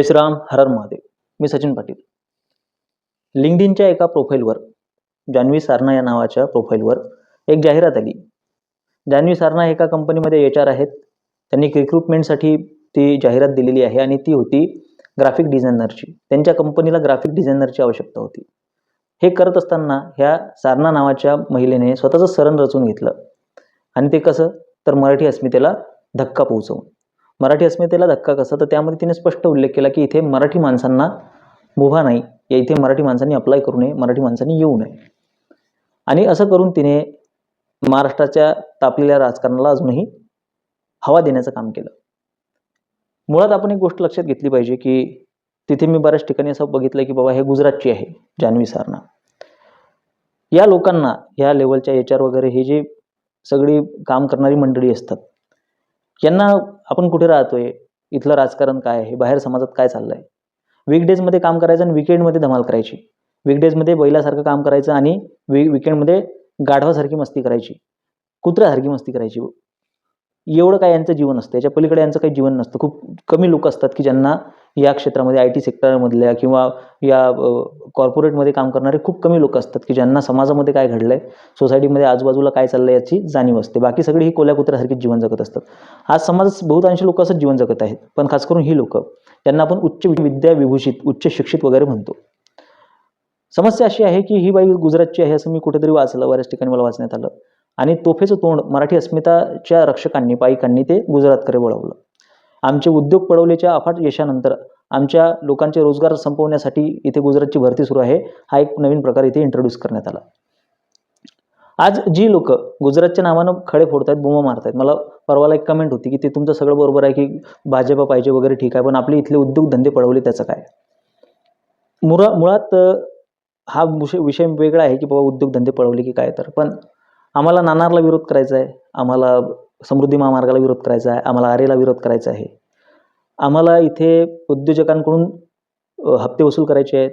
जय श्रीराम हर महादेव. मी सचिन पाटील. लिंगडिनच्या एका प्रोफाईलवर जान्हवी सारना या नावाच्या प्रोफाईलवर एक जाहिरात आली. जान्हवी सारना एका कंपनीमध्ये एच आर आहेत. त्यांनी रिक्रुटमेंटसाठी ती जाहिरात दिलेली आहे आणि ती होती ग्राफिक डिझायनरची. त्यांच्या कंपनीला ग्राफिक डिझायनरची आवश्यकता होती. हे करत असताना ह्या सारना नावाच्या महिलेने स्वतःचं सरण रचून घेतलं. आणि ते कसं? तर मराठी अस्मितेला धक्का पोहोचवून. मराठी अस्मितेला धक्का कसा? तर त्यामध्ये तिने स्पष्ट उल्लेख केला की इथे मराठी माणसांना मुभा नाही. या इथे मराठी माणसांनी अप्लाय करू नये. मराठी माणसांनी येऊ नये. आणि असं करून तिने महाराष्ट्राच्या तापलेल्या राजकारणाला अजूनही हवा देण्याचं काम केलं. मुळात आपण एक गोष्ट लक्षात घेतली पाहिजे की तिथे मी बऱ्याच ठिकाणी असं बघितलं की बाबा हे गुजरातची आहे जान्हवी सारना. या लोकांना या लेवलच्या एच आर वगैरे हे जे सगळी काम करणारी मंडळी असतात यांना आपण कुठे राहतोय? इथलं राजकारण काय आहे? बाहेर समाजात काय चाललं आहे वीकडेजमध्ये काम करायचं आणि विकेंडमध्ये धमाल करायची. वीकडेजमध्ये बैलासारखं काम करायचं आणि वी विकेंडमध्ये गाढवासारखी मस्ती करायची. कुत्र्यासारखी मस्ती करायची. एवढं काय यांचं जीवन असतं? याच्या पलीकडे यांचं काही जीवन नसतं. खूप कमी लोक असतात की ज्यांना या क्षेत्रामध्ये आय टी सेक्टरमधल्या किंवा या कॉर्पोरेटमध्ये काम करणारे खूप कमी लोक असतात की ज्यांना समाजामध्ये काय घडलं आहे सोसायटीमध्ये आजूबाजूला काय चाललं आहे याची जाणीव असते. बाकी सगळी ही कोल्याकुत्र्यासारखीच जीवन जगत असतात. आज समाजात बहुतांशी लोक असंच जीवन जगत आहेत पण खास करून ही लोक त्यांना आपण उच्च विद्या विभूषित उच्च शिक्षित वगैरे म्हणतो. समस्या अशी आहे की ही बाई गुजरातची आहे असं मी कुठेतरी वाचलं बऱ्याच ठिकाणी मला वाचण्यात आलं. आणि तोफेचं तोंड मराठी अस्मिताच्या रक्षकांनी पाईकांनी ते गुजरातकडे वळवलं. आमचे उद्योग पडवलेच्या अफाट यशानंतर आमच्या लोकांचे रोजगार संपवण्यासाठी इथे गुजरातची भरती सुरू आहे. हा एक नवीन प्रकार इथे इंट्रोड्यूस करण्यात आला. आज जी लोक गुजरातच्या नावानं खडे फोडतायत मारत मारतायत मला परवाला एक कमेंट होती की ते तुमचं सगळं बरोबर आहे की भाजपा पाहिजे वगैरे ठीक आहे पण आपले इथले उद्योगधंदे पळवले त्याचं काय? मुळा मुळात हा विषय विषय वेगळा आहे की बाबा उद्योगधंदे पळवले की काय तर पण आम्हाला नानारला विरोध करायचा आहे आम्हाला समृद्धी महामार्गाला विरोध करायचा आहे आम्हाला आरेला विरोध करायचा आहे. आम्हाला इथे उद्योजकांकडून हप्ते वसूल करायचे आहेत.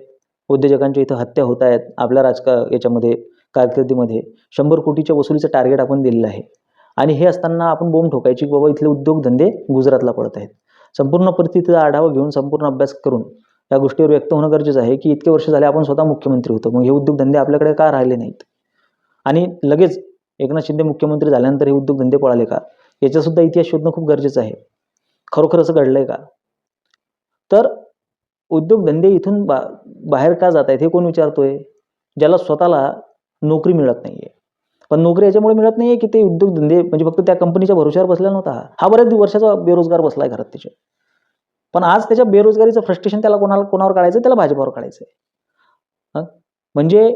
उद्योजकांच्या इथं हत्या होत आहेत आपल्या राजका याच्यामध्ये कारकिर्दीमध्ये. शंभर कोटीच्या वसुलीचं टार्गेट आपण दिलेलं आहे. आणि हे असताना आपण बोंब ठोकायची की बाबा इथले उद्योगधंदे गुजरातला पडत आहेत. संपूर्ण परिस्थितीचा आढावा घेऊन संपूर्ण अभ्यास करून या गोष्टीवर व्यक्त होणं गरजेचं आहे की इतके वर्ष झाले आपण स्वतः मुख्यमंत्री होतो. मग हे उद्योगधंदे आपल्याकडे का राहिले नाहीत? आणि लगेच एकनाथ शिंदे मुख्यमंत्री झाल्यानंतर हे उद्योगधंदे पळाले का? याचासुद्धा इतिहास शोधणं खूप गरजेचं आहे. खरोखर असं घडलं आहे का? तर उद्योगधंदे इथून बा बाहेर का जात आहेत हे कोण विचारतोय? ज्याला स्वतःला नोकरी मिळत नाही आहे पण नोकरी याच्यामुळे मिळत नाही आहे की ते उद्योगधंदे म्हणजे फक्त त्या कंपनीच्या भरोश्यावर बसलेला नव्हता हा. बऱ्याच वर्षाचा बेरोजगार बसला आहे घरात त्याच्या. पण आज त्याच्या बेरोजगारीचं फ्रस्ट्रेशन त्याला कोणाला कोणावर काढायचं त्याला भाजपावर काढायचं आहे म्हणजे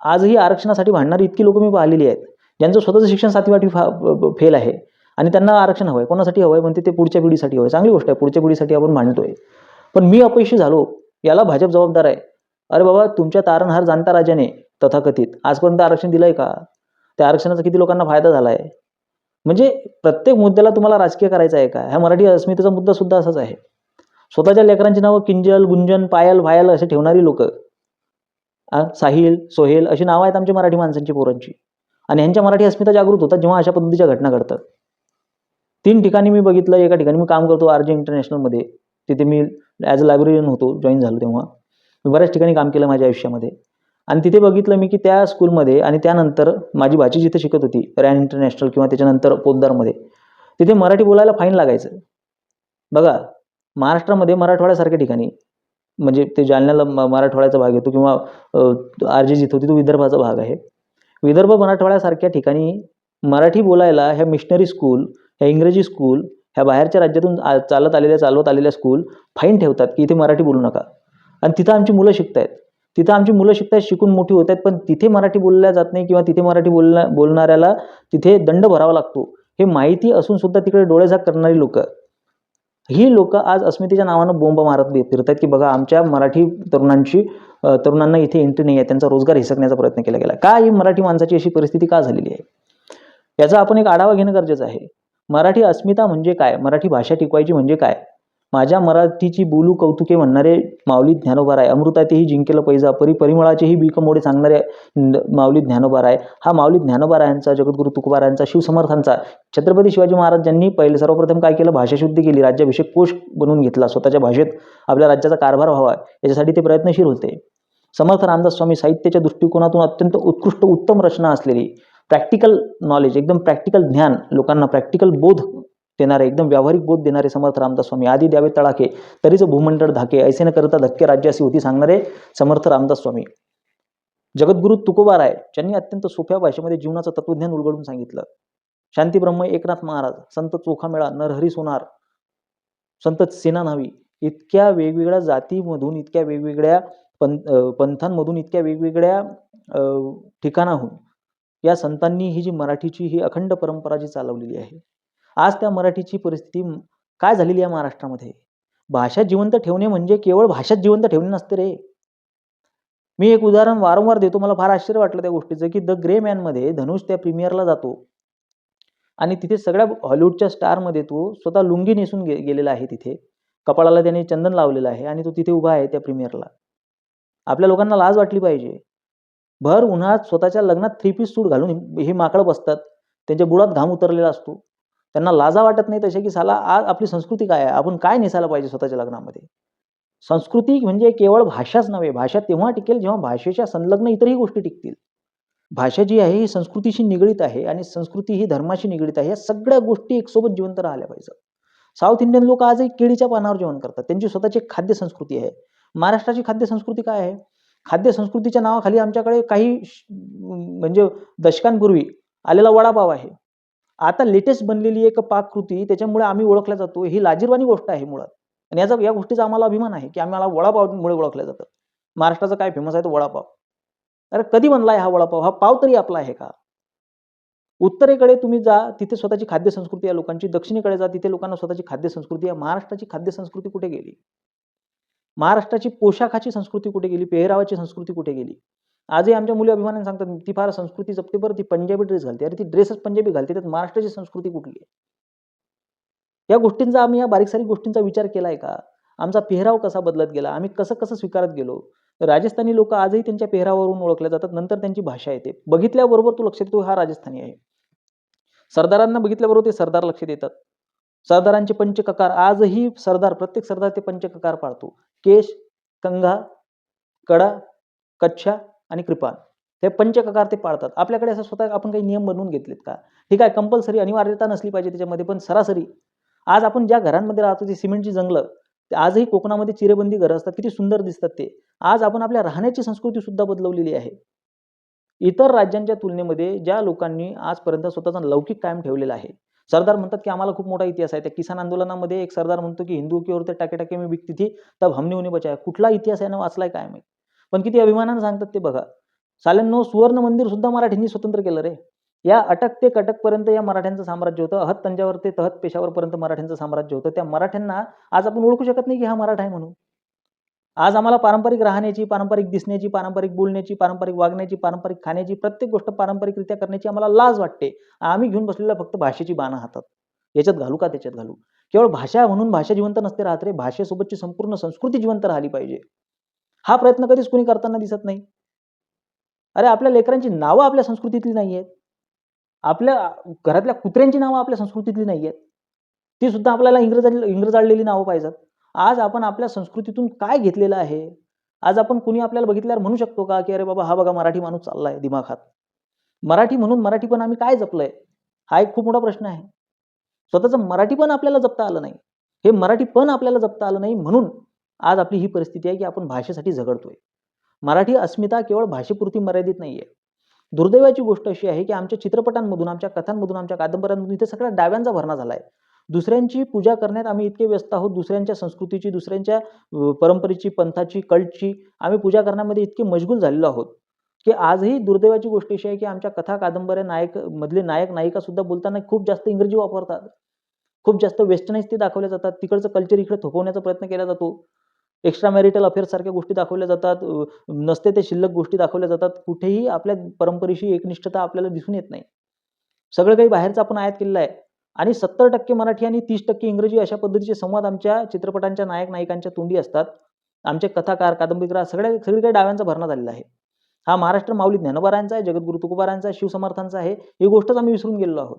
आजही आरक्षणासाठी भांडणारी इतकी लोक मी पाहिलेली आहेत. ज्यांचं स्वतःचं शिक्षण सातवी आठवी फा फेल आहे आणि त्यांना आरक्षण हवं आहे कोणासाठी हवं आहे म्हणते ते पुढच्या पिढीसाठी हवं आहे चांगली गोष्ट आहे पुढच्या पिढीसाठी आपण मांडतोय. पण मी अपयशी झालो याला भाजप जबाबदार आहे. अरे बाबा तुमच्या तारणहार जाणता राजाने तथाकथित आजपर्यंत आरक्षण दिलं आहे का? त्या आरक्षणाचा किती लोकांना फायदा झाला आहे म्हणजे प्रत्येक मुद्द्याला तुम्हाला राजकीय करायचं आहे का? ह्या मराठी अस्मितेचा मुद्दा सुद्धा असाच आहे. स्वतःच्या लेकरांची नावं किंजल गुंजन पायल भायल असे ठेवणारी लोक साहिल सोहेल अशी नावं आहेत आमच्या मराठी माणसांची पोरांची. आणि ह्यांच्या मराठी अस्मिता जागृत होतात जेव्हा अशा पद्धतीच्या घटना घडतात. तीन ठिकाणी मी बघितलं एका ठिकाणी मी काम करतो आर जे इंटरनॅशनलमध्ये तिथे मी ॲज अ लायब्ररियन होतो जॉईन झालो तेव्हा. मी बऱ्याच ठिकाणी काम केलं माझ्या आयुष्यामध्ये. आणि तिथे बघितलं मी की त्या स्कूलमध्ये आणि त्यानंतर माझी भाची जिथे शिकत होती रॅन इंटरनॅशनल किंवा त्याच्यानंतर पोद्दारमध्ये तिथे मराठी बोलायला फाईन लागायचं. बघा महाराष्ट्रामध्ये मराठवाड्यासारख्या ठिकाणी म्हणजे ते जालन्याला म- मराठवाड्याचा भाग येतो किंवा आर जे जिथं होती तो विदर्भाचा भाग आहे. विदर्भ मराठवाड्यासारख्या ठिकाणी मराठी बोलायला ह्या मिशनरी स्कूल ह्या इंग्रजी स्कूल ह्या बाहेरच्या राज्यातून आ- चालत आलेल्या चालवत आलेल्या स्कूल फाईन ठेवतात की इथे मराठी बोलू नका. आणि तिथं आमची मुलं शिकत आहेत तिथं आमची मुलं शिकत आहेत शिकून मोठी होत आहेत पण तिथे मराठी बोलल्या जात नाही किंवा तिथे मराठी बोलण्या बोलणाऱ्याला तिथे दंड भरावा लागतो. हे माहिती असून सुद्धा तिकडे डोळेझाक करणारी लोक. ही लोक आज अस्मितेच्या नावानं बोंब मारत फिरतात की बघा आमच्या मराठी तरुणांची तरुणांना इथे एंट्री नाही आहे त्यांचा रोजगार हिसकण्याचा प्रयत्न केला गेला. का ही मराठी माणसाची अशी परिस्थिती का झालेली आहे? याचा आपण एक आढावा घेणं गरजेचं आहे. मराठी अस्मिता म्हणजे काय? मराठी भाषा टिकवायची म्हणजे काय? माझ्या मराठीची बोलू कौतुके म्हणणारे माऊली ज्ञानोबाराय अमृतातेही जिंकेलं पैजा परी परिमळाचेही बिकमोडे सांगणारे माऊली माऊली ज्ञानोबाराय हा माऊली ज्ञानोबारायांचा जगद्गुरु तुकोबारायांचा शिवसमर्थांचा. छत्रपती शिवाजी महाराजांनी पहिले सर्वप्रथम काय केलं? भाषाशुद्धी केली राज्याभिषेक कोश बनवून घेतला. स्वतःच्या भाषेत आपल्या राज्याचा कारभार व्हावा याच्यासाठी ते प्रयत्नशील होते. समर्थ रामदास स्वामी साहित्याच्या दृष्टिकोनातून अत्यंत उत्कृष्ट उत्तम रचना असलेली प्रॅक्टिकल नॉलेज एकदम प्रॅक्टिकल ज्ञान लोकांना प्रॅक्टिकल बोध देणारे एकदम व्यावहारिक बोध देणारे समर्थ रामदास स्वामी. आधी द्यावे तळाखे तरीच भूमंडळ धाके ऐसे न करता धक्के राज्य अशी होती सांगणारे समर्थ रामदास स्वामी. जगद्गुरु आहे ज्यांनी अत्यंत सोप्या भाषेमध्ये जीवनाचं तत्वज्ञान उलगडून सांगितलं. शांती ब्रह्म एकनाथ महाराज संत चोखामेळा नरहरी सोनार संत सेना न्हावी इतक्या वेगवेगळ्या जातीमधून इतक्या वेगवेगळ्या पं पंथांमधून इतक्या वेगवेगळ्या ठिकाणाहून या संतांनी ही जी मराठीची ही अखंड परंपरा जी चालवलेली आहे आज त्या मराठीची परिस्थिती काय झालेली आहे महाराष्ट्रामध्ये? भाषा जिवंत ठेवणे म्हणजे केवळ भाषाच जिवंत ठेवणे नसते रे. मी एक उदाहरण वारंवार देतो मला फार आश्चर्य वाटलं त्या गोष्टीचं की द ग्रे मॅनमध्ये धनुष त्या प्रीमियरला जातो. आणि तिथे सगळ्या हॉलिवूडच्या स्टारमध्ये तो स्वतः लुंगी नेसून गे गेलेला आहे तिथे. कपाळाला त्याने चंदन लावलेलं आहे आणि तो तिथे उभा आहे त्या प्रीमियरला. आपल्या लोकांना लाज वाटली पाहिजे. भर उन्हाळ्यात स्वतःच्या लग्नात थ्री पीस सूट घालून हे- हे माकडं बसतात. त्यांच्या बुडात घाम उतरलेला असतो. त्यांना लाजा वाटत नाही तसे की साला आज आपली संस्कृती काय आहे? आपण काय नेसायला पाहिजे स्वतःच्या लग्नामध्ये? संस्कृती म्हणजे केवळ भाषाच नव्हे. भाषा तेव्हा टिकेल जेव्हा भाषेच्या संलग्न इतरही गोष्टी टिकतील. भाषा जी आहे ही संस्कृतीशी निगडीत आहे आणि संस्कृती ही धर्माशी निगडीत आहे. या सगळ्या गोष्टी एकसोबत जिवंत राहिल्या पाहिजे. साऊथ इंडियन लोक आजही केळीच्या पानावर जेवण करतात. त्यांची स्वतःची एक खाद्य संस्कृती आहे. महाराष्ट्राची खाद्य संस्कृती काय आहे? खाद्य संस्कृतीच्या नावाखाली आमच्याकडे काही श- म्हणजे दशकांपूर्वी आलेला वडापाव आहे. आता लेटेस्ट बनलेली एक पाककृती त्याच्यामुळे आम्ही ओळखल्या जातो. ही लाजीरवाणी गोष्ट आहे मुळात. आणि याचा या गोष्टीचा आम्हाला अभिमान आहे की आम्हाला वडापावमुळे ओळखलं जातं. महाराष्ट्राचा काय फेमस आहे तो वडापाव. अरे कधी बनलाय हा वडापाव? हा पाव तरी आपला आहे का? उत्तरेकडे तुम्ही जा तिथे स्वतःची खाद्य संस्कृती आहे लोकांची. दक्षिणेकडे जा तिथे लोकांना स्वतःची खाद्य संस्कृती आहे. महाराष्ट्राची खाद्य संस्कृती कुठे गेली? महाराष्ट्राची पोशाखाची संस्कृती कुठे गेली? पेहरावाची संस्कृती कुठे गेली? आजही आमच्या मुली अभिमानाने सांगतात ती फार संस्कृती जपते बरं ती पंजाबी ड्रेस घालते. अरे ती ड्रेसच पंजाबी घालते त्यात महाराष्ट्राची संस्कृती कुठली आहे? या गोष्टींचा आम्ही या बारीक सारीक गोष्टींचा विचार केला आहे का? आमचा पेहराव कसा बदलत गेला? आम्ही कसं कसं स्वीकारत गेलो? राजस्थानी लोक आजही त्यांच्या पेहरावरून ओळखल्या जातात नंतर त्यांची भाषा येते. बघितल्याबरोबर तो लक्षात येतो हा राजस्थानी आहे. सरदारांना बघितल्याबरोबर ते सरदार लक्षात येतात. सरदारांचे पंचककार आजही सरदार प्रत्येक सरदार ते पंचककार पाळतो. केश कंघा कडा कच्छा आणि कृपान हे पंचककार ते पाळतात. आपल्याकडे असं स्वतः आपण काही नियम बनवून घेतलेत का? ठीक आहे कंपल्सरी अनिवार्यता नसली पाहिजे त्याच्यामध्ये पण सरासरी. आज आपण ज्या घरांमध्ये राहतो ती सिमेंटची जंगलं ते आजही कोकणामध्ये चिरेबंदी घरं असतात. किती सुंदर दिसतात ते. आज आपण आपल्या राहण्याची संस्कृती सुद्धा बदलवलेली आहे. इतर राज्यांच्या तुलनेमध्ये ज्या लोकांनी आजपर्यंत स्वतःचा लौकिक कायम ठेवलेला आहे. सरदार म्हणतात की आम्हाला खूप मोठा इतिहास आहे. त्या किसान आंदोलनामध्ये एक सरदार म्हणतो की हिंदू की औरते टाके टाके मी बिकती थी तब हमने उन्हें बचाया. कुठला इतिहास आहे ना वाचलाय काय माहिती पण किती अभिमानानं सांगतात ते बघा. साल्यांनो सुवर्ण मंदिर सुद्धा मराठ्यांनी स्वतंत्र केलं रे. या अटक ते कटकपर्यंत या मराठ्यांचं साम्राज्य होतं. अहत तंजावर ते तहत पेशावरपर्यंत मराठ्यांचं साम्राज्य होतं. त्या मराठ्यांना आज आपण ओळखू शकत नाही की हा मराठा आहे म्हणून. आज आम्हाला पारंपरिक राहण्याची पारंपरिक दिसण्याची पारंपरिक बोलण्याची पारंपरिक वागण्याची पारंपरिक खाण्याची प्रत्येक गोष्ट पारंपरिकरित्या करण्याची आम्हाला लाज वाटते. आम्ही घेऊन बसलेल्या फक्त भाषेची बाणं हातात. याच्यात घालू का त्याच्यात घालू? केवळ भाषा म्हणून भाषा जिवंत नसते राहत रे. भाषेसोबतची संपूर्ण संस्कृती जिवंत राहिली पाहिजे. हा प्रयत्न कधीच कुणी करताना दिसत नाही. अरे आपल्या लेकरांची नावं आपल्या संस्कृतीतली नाही आहेत आपल्या घरातल्या कुत्र्यांची नावं आपल्या संस्कृतीतली नाही आहेत ती सुद्धा आपल्याला इंग्रज इंग्रजाळलेली नावं पाहिजेत. आज आपण आपल्या संस्कृतीतून काय घेतलेलं आहे? आज आपण कुणी आपल्याला बघितल्यावर म्हणू शकतो का की अरे बाबा हा बघा मराठी माणूस चाललाय दिमाखात. मराठी म्हणून मराठी पण आम्ही काय जपलंय? हा एक खूप मोठा प्रश्न आहे. स्वतःचं मराठी पण आपल्याला जपता आलं नाही. हे मराठी पण आपल्याला जपता आलं नाही म्हणून आज आपली ही परिस्थिती आहे की आपण भाषेसाठी झगडतोय. मराठी अस्मिता केवळ भाषेपुरती मर्यादित नाही आहे दुर्दैवाची गोष्ट अशी आहे की आमच्या चित्रपटांमधून आमच्या कथांमधून आमच्या कादंबऱ्यांमधून इथे सगळ्या डाव्यांचा भरणा झाला आहे दुसऱ्यांची पूजा करण्यात आम्ही इतके व्यस्त आहोत दुसऱ्यांच्या संस्कृतीची दुसऱ्यांच्या परंपरेची पंथाची कल्टची आम्ही पूजा करण्यामध्ये इतके मशगूल झालेलो आहोत. की आजही दुर्दैवाची गोष्ट अशी आहे की आमच्या कथा कादंबऱ्या नायक मधले नायक नायिका सुद्धा बोलताना खूप जास्त इंग्रजी वापरतात. खूप जास्त वेस्टर्नाइज ते दाखवल्या जातात. तिकडचं कल्चर इकडे थोपवण्याचा प्रयत्न केला जातो. एक्स्ट्रा मॅरिटल अफेअरसारख्या गोष्टी दाखवल्या जातात. नसते ते शिल्लक गोष्टी दाखवल्या जातात. कुठेही आपल्या परंपरेशी एकनिष्ठता आपल्याला दिसून येत नाही. सगळं काही बाहेरचं आपण आयात केलेलं आहे. आणि सत्तर टक्के मराठी आणि तीस टक्के इंग्रजी अशा पद्धतीचे संवाद आमच्या चित्रपटांच्या नायक नायिकांच्या तोंडी असतात. आमचे कथाकार कादंबरीकार सगळ्या सगळीकडे डाव्यांचा भरणा झालेला आहे. हा महाराष्ट्र माऊली ज्ञानोबारांचा आहे जगद्गुरु तुकोबारांचा आहे शिवसमर्थांचा आहे. ही गोष्टच आम्ही विसरून गेलेलो आहोत.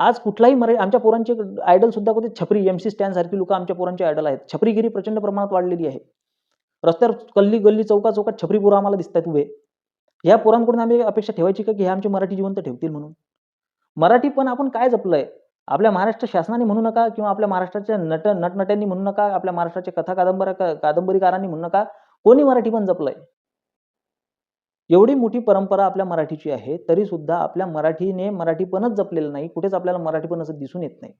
आज कुठलाही मराठी आमच्या पोरांचे आयडल सुद्धा होते छपरी एम सी स्टॅन सारखी लोक आमच्या पोरांचे आयडल आहेत. छपरीगिरी प्रचंड प्रमाणात वाढलेली आहे. रस्त्यावर गल्ली गल्ली चौका चौकात छपरी पोरं आम्हाला दिसतात उभे. ह्या पोरांकडून आम्ही अपेक्षा ठेवायची का की हे आमचे मराठी जिवंत ठेवतील म्हणून? मराठी पण आपण काय जपलंय? आपल्या महाराष्ट्र शासनाने म्हणू नका किंवा आपल्या महाराष्ट्राच्या नट नटनट्यांनी म्हणू नका आपल्या महाराष्ट्राच्या कथा कादंबऱ्या कादंबरीकारांनी म्हणू नका. कोणी मराठी पण जपलंय? एवढी मोठी परंपरा आपल्या मराठीची आहे तरी सुद्धा आपल्या मराठीने मराठीपणच जपलेलं नाही कुठेच आपल्याला मराठीपण असं दिसून येत नाही.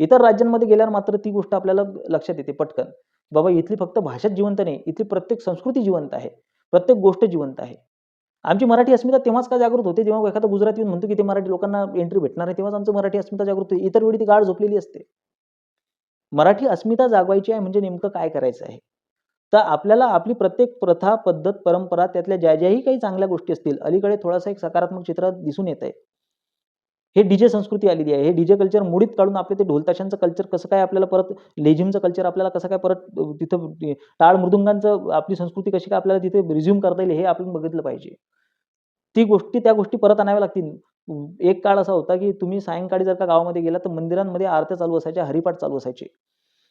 इतर राज्यांमध्ये गेल्यावर मात्र ती गोष्ट आपल्याला लक्षात येते पटकन. बाबा इथली फक्त भाषाच जिवंत नाही इथली प्रत्येक संस्कृती जिवंत आहे प्रत्येक गोष्ट जिवंत आहे. आमची मराठी अस्मिता तेव्हाच का जागृत होते? जेव्हा एखादा गुजराती येऊन म्हणतो की ते मराठी लोकांना एंट्री भेटणार आहे तेव्हाच आमचं मराठी अस्मिता जागृत होते. इतर वेळी ती गाळ झोपलेली असते. मराठी अस्मिता जागवायची आहे म्हणजे नेमकं काय करायचं आहे? तर आपल्याला आपली प्रत्येक प्रथा पद्धत परंपरा त्यातल्या ज्या ज्याही काही चांगल्या गोष्टी असतील अलीकडे थोडासा एक सकारात्मक चित्र दिसून येत आहे हे डीजे संस्कृती आलेली आहे. हे डीजे कल्चर मुडीत काढून आपले ते ढोलताशांचं कल्चर कसं काय आपल्याला परत लेझिमचं कल्चर आपल्याला कसं काय परत तिथं टाळ मृदुंगांचं आपली संस्कृती कशी काय आपल्याला तिथे रिझ्यूम करता येईल हे आपण बघितलं पाहिजे. ती गोष्टी त्या गोष्टी परत आणाव्या लागतील. एक काळ असा होता की तुम्ही सायंकाळी जर का गावामध्ये गेला तर मंदिरांमध्ये आरत्या चालू असायच्या हरिपाठ चालू असायचे.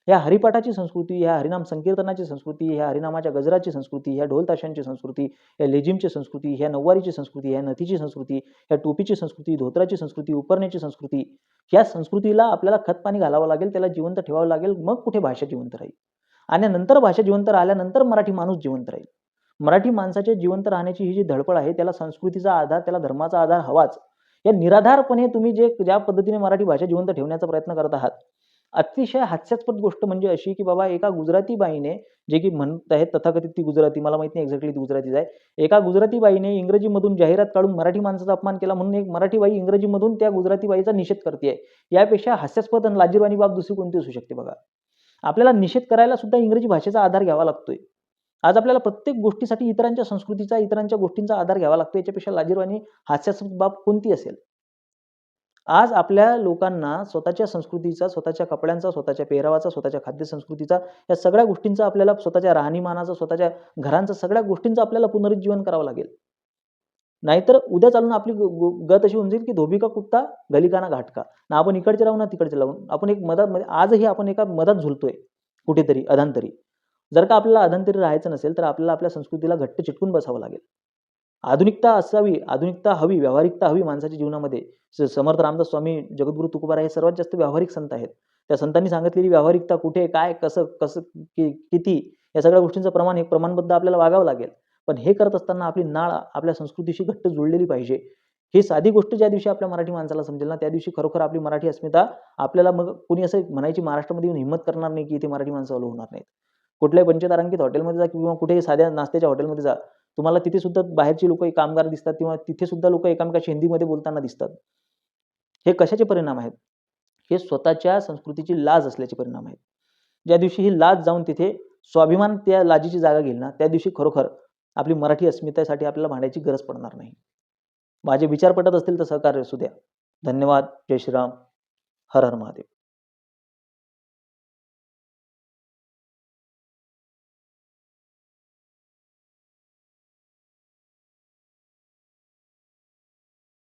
ह्या हरिपाठाची संस्कृती ह्या हरिनाम संकीर्तनाची संस्कृती ह्या हरिनामाच्या गजराची संस्कृती ह्या ढोलताशांची संस्कृती या लेझिमची संस्कृती ह्या नऊवारीची संस्कृती ह्या नथीची संस्कृती ह्या टोपीची संस्कृती धोत्राची संस्कृती उपरण्याची संस्कृती ह्या संस्कृतीला आपल्याला खतपाणी घालावं लागेल त्याला जिवंत ठेवावं लागेल मग कुठे भाषा जिवंत राहील? आणि नंतर भाषा जिवंत राहिल्यानंतर मराठी माणूस जिवंत राहील. मराठी माणसाच्या जिवंत राहण्याची ही जी धडपड आहे त्याला संस्कृतीचा आधार त्याला धर्माचा आधार हवाच. या निराधारपणे तुम्ही जे ज्या पद्धतीने मराठी भाषा जिवंत ठेवण्याचा प्रयत्न करत आहात अतिशय हास्यास्पद गोष्ट म्हणजे अशी की बाबा एका गुजराती बाईने जे की म्हणत आहेत तथाकथित ती गुजराती मला माहीत नाही एक्झॅक्टली ती गुजरातीच आहे. एका गुजराती बाईने इंग्रजीमधून जाहिरात काढून मराठी माणसाचा अपमान केला म्हणून एक मराठी बाई इंग्रजीमधून त्या गुजराती बाईचा निषेध करते यापेक्षा हास्यास्पद आणि लाजीरवाणी बाब दुसरी कोणती असू शकते बघा? आपल्याला निषेध करायला सुद्धा इंग्रजी भाषेचा आधार घ्यावा लागतोय. आज आपल्याला प्रत्येक गोष्टीसाठी इतरांच्या संस्कृतीचा इतरांच्या गोष्टींचा आधार घ्यावा लागतो याच्यापेक्षा लाजीरवाणी हास्यास्पद बाब कोणती असेल? आज आपल्या लोकांना स्वतःच्या संस्कृतीचा स्वतःच्या कपड्यांचा स्वतःच्या पेहरावाचा स्वतःच्या खाद्य संस्कृतीचा या सगळ्या गोष्टींचा आपल्याला स्वतःच्या राहणीमानाचा स्वतःच्या घरांचा सगळ्या गोष्टींचं आपल्याला पुनरुज्जीवन करावं लागेल. नाहीतर उद्या चालून आपली गत अशी होऊन जाईल की धोबिका कुत्ता गलिकाना घाटका ना आपण इकडचे राहू ना तिकडचे राहून आपण एक मधात म्हणजे आजही आपण एका मधात झुलतोय कुठेतरी अधांतरी. जर का आपल्याला अधांतरी राहायचं नसेल तर आपल्याला आपल्या संस्कृतीला घट्ट चिटकून बसावं लागेल. आधुनिकता असावी आधुनिकता हवी व्यावहारिकता हवी माणसाच्या जीवनामध्ये. समर्थ रामदास स्वामी जगद्गुरु तुकोबारा हे सर्वात जास्त व्यावहारिक संत आहेत. त्या संतांनी सांगितलेली व्यावहारिकता कुठे काय कसं कसं कि किती या सगळ्या गोष्टींचं प्रमाण हे प्रमाणबद्ध आपल्याला वागावं लागेल. पण हे करत असताना आपली नाळ आपल्या संस्कृतीशी घट्ट जुळलेली पाहिजे. ही साधी गोष्ट ज्या दिवशी आपल्या मराठी माणसाला समजेल ना त्या दिवशी खरोखर आपली मराठी अस्मिता आपल्याला मग कोणी असं म्हणायची महाराष्ट्रामध्ये येऊन हिंमत करणार नाही की इथे मराठी माणसं होणार नाहीत. कुठल्याही पंचतारांकित हॉटेलमध्ये जा किंवा कुठेही साध्या नाश्त्याच्या हॉटेलमध्ये जा. तुम्हाला तिथे सुद्धा बाहेरची लोक कामगार दिसतात किंवा तिथे सुद्धा लोक एकामेकाशी हिंदीमध्ये बोलताना दिसतात. हे कशाचे परिणाम आहेत? हे स्वतःच्या संस्कृतीची लाज असल्याचे परिणाम आहेत. ज्या दिवशी ही लाज जाऊन तिथे स्वाभिमान त्या लाजीची जागा घेईल ना त्या दिवशी खरोखर आपली मराठी अस्मितेसाठी आपल्याला भांडायची गरज पडणार नाही. माझे विचार पटत असतील तर सहकार्य असू द्या. धन्यवाद. जय श्रीराम. हर हर महादेव.